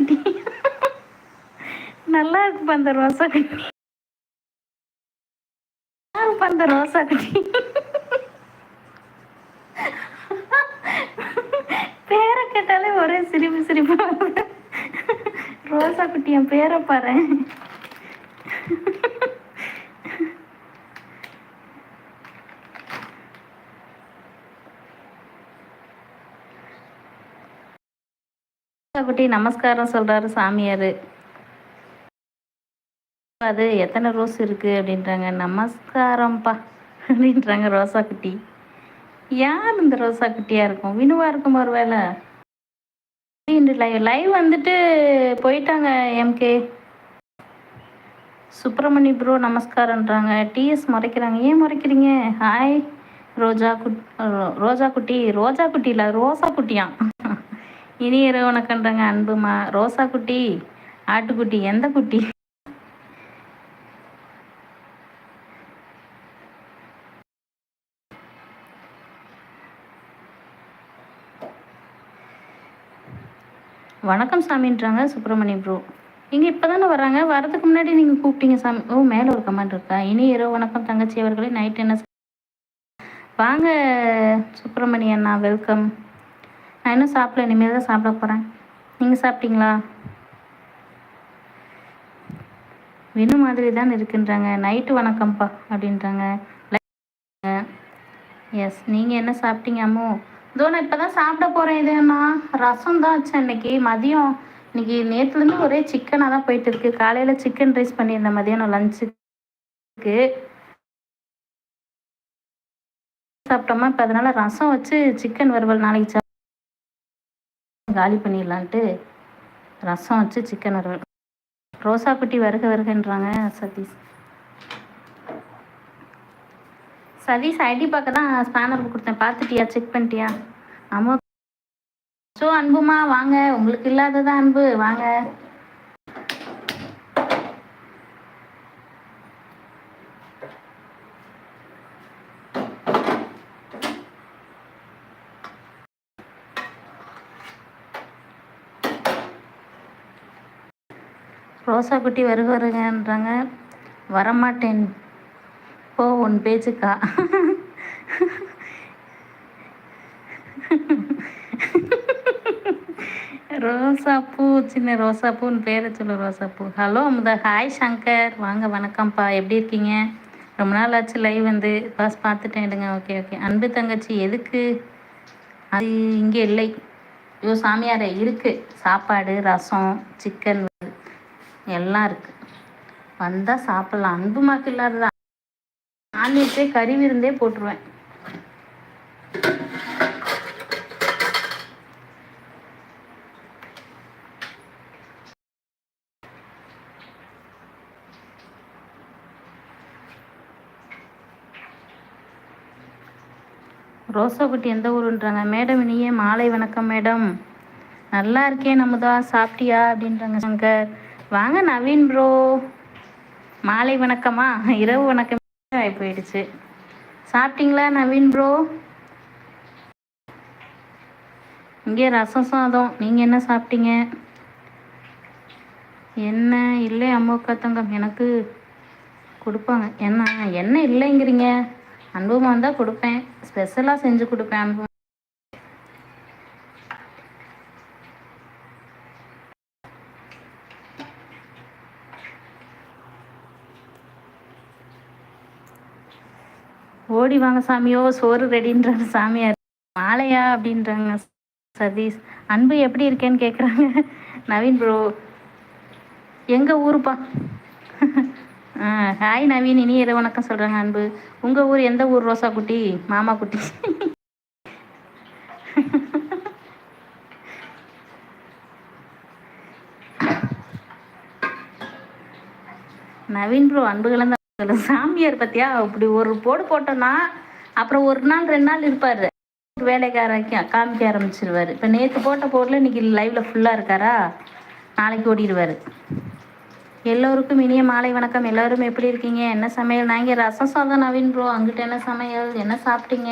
குட்டி நல்லா இருக்குப்பா அந்த ரோசா குட்டி இருக்குப்பா அந்த ரோசா குட்டி பேரை கேட்டாலே ஒரே சிரிப்பு சிரிப்பு ரோசா குட்டி என் பேரை பாரு. குட்டி நமஸ்காரம் சொல்றாரு சாமியார். அது எத்தனை ரோஸ் இருக்கு அப்படின்றாங்க. நமஸ்காரம்ப்பா அப்படின்றாங்க ரோசா குட்டி யார் இந்த ரோசா குட்டியா இருக்கும்? வினுவா இருக்கும் ஒரு வேலை லைவ் லைவ் வந்துட்டு போயிட்டாங்க எம்கே சுப்பிரமணி ப்ரோ நமஸ்காரன்றாங்க. டிஎஸ் முறைக்கிறாங்க. ஏன் முறைக்கிறீங்க? ஹாய் ரோஜா குட் ரோஜா குட்டி ரோஜா குட்டி இல்லை ரோசா குட்டியான் இனி இரவு வணக்கம்ன்றாங்க அன்புமா? ரோசா குட்டி ஆட்டுக்குட்டி எந்த குட்டி? வணக்கம் சாமின்றாங்க சுப்பிரமணிய ப்ரோ. இங்கே இப்போ தானே வராங்க வரதுக்கு முன்னாடி நீங்கள் கூப்பிட்டீங்க சாமி. ஓ மேலே ஒரு கமெண்ட் இருக்கா? இனி இரவு வணக்கம் தங்கச்சி அவர்களே நைட் என்ன வாங்க சுப்பிரமணியன் அண்ணா வெல்கம். நான் இன்னும் சாப்பிடல இனிமேல் தான் சாப்பிட போகிறேன் நீங்கள் சாப்பிட்டீங்களா? வினு மாதிரி தான் இருக்குன்றாங்க. நைட்டு வணக்கம்ப்பா அப்படின்றாங்க. எஸ் நீங்கள் என்ன சாப்பிட்டீங்க அம்மோ? இதோ நான் இப்போ தான் சாப்பிட போகிறேன் இதேண்ணா ரசம் தான் வச்சேன் அன்னைக்கு. மதியம் இன்னைக்கு நேற்றுலேருந்து ஒரே சிக்கனாக தான் போயிட்டு இருக்கு. காலையில் சிக்கன் ரைஸ் பண்ணியிருந்தேன் மதியானம் லஞ்சுக்கு சாப்பிட்டோமா? இப்போ அதனால ரசம் வச்சு சிக்கன் வறுவல் நாளைக்கு காலி பண்ணிடலான்ட்டு ரசம் வச்சு சிக்கன் வறுவல். ரோசா குட்டி வருக வருகன்றாங்க சதீஷ். சதீஷ் ஐடி பார்க்க தான் ஸ்பேனர் கொடுத்தேன். பார்த்துட்டியா? செக் பண்ணிட்டியா? ஆமாம் ஸோ அன்புமா வாங்க. உங்களுக்கு இல்லாததான் அன்பு? வாங்க. ரோசா குட்டி வருக வருங்கன்றாங்க வரமாட்டேன். போ உன் பேச்சுக்கா. ரோசாப்பூ சின்ன ரோசாப்பூன்னு பேரை சொல்லு ரோசாப்பூ. ஹலோ அமுதா. ஹாய் சங்கர். வாங்க வணக்கம்ப்பா. எப்படி இருக்கீங்க? ரொம்ப நாள் ஆச்சு லைவ் வந்து. பாஸ் பார்த்துட்டேன் எடுங்க. ஓகே ஓகே அன்பு தங்கச்சி எதுக்கு? அது இங்கே இல்லை. ஐயோ சாமியாரே இருக்குது சாப்பாடு ரசம் சிக்கன் எல்லாம் இருக்குது வந்தால் சாப்பிட்லாம். அன்பு மாக்கு இல்லாததான் நான்வெஜ்ஜே கறி விருந்தே போட்டுருவேன். ரோசாக்குட்டி எந்த ஊருன்றாங்க? மேடம் இனியே மாலை வணக்கம் மேடம். நல்லா இருக்கேன் நம்மதா சாப்பிட்டியா? அப்படின்றாங்க சங்கர். வாங்க நவீன் ப்ரோ மாலை வணக்கமா இரவு வணக்கம். ஆகி போயிடுச்சு சாப்பிட்டீங்களா நவீன் ப்ரோ இங்கே ரசம் சாதம். நீங்கள் என்ன சாப்பிட்டீங்க? என்ன? இல்லை அம்மா தங்கம். எனக்கு கொடுப்பாங்க. என்ன? என்ன இல்லைங்கிறீங்க. அனுபவமாக வந்தால் கொடுப்பேன். ஸ்பெஷலாக செஞ்சு கொடுப்பேன் அனுபவம் ஓடி வாங்க சாமியோ சோறு ரெடின்றாங்க சாமியார் மாலையா அப்படின்றாங்க சதீஷ். அன்பு எப்படி இருக்கேன்னு கேட்குறாங்க நவீன் ப்ரோ எங்கள் ஊருப்பா? ஹாய் நவீன். இனி இரவு வணக்கம் சொல்கிறாங்க அன்பு. உங்கள் ஊர் எந்த ஊர் ரோசா குட்டி? மாமா குட்டி. நவீன் ப்ரோ அன்புகளும் சாமியார் பத்தியா? இப்படி ஒரு போடு போட்டோன்னா அப்புறம் ஒரு நாள் ரெண்டு நாள் இருப்பார். வேலைக்காரங்க காமிக்க ஆரம்பிச்சிருவாரு. இப்போ நேற்று போட்ட போரில் இன்னைக்கு லைவில் ஃபுல்லாக இருக்காரா? நாளைக்கு ஓடிடுவார். எல்லோருக்கும் இனிய மாலை வணக்கம். எல்லாரும் எப்படி இருக்கீங்க? என்ன சமையல்? நான் இங்கே ரசம் சாதம் நவீன் ப்ரோ அங்கிட்ட என்ன சமையல்? என்ன சாப்பிட்டீங்க?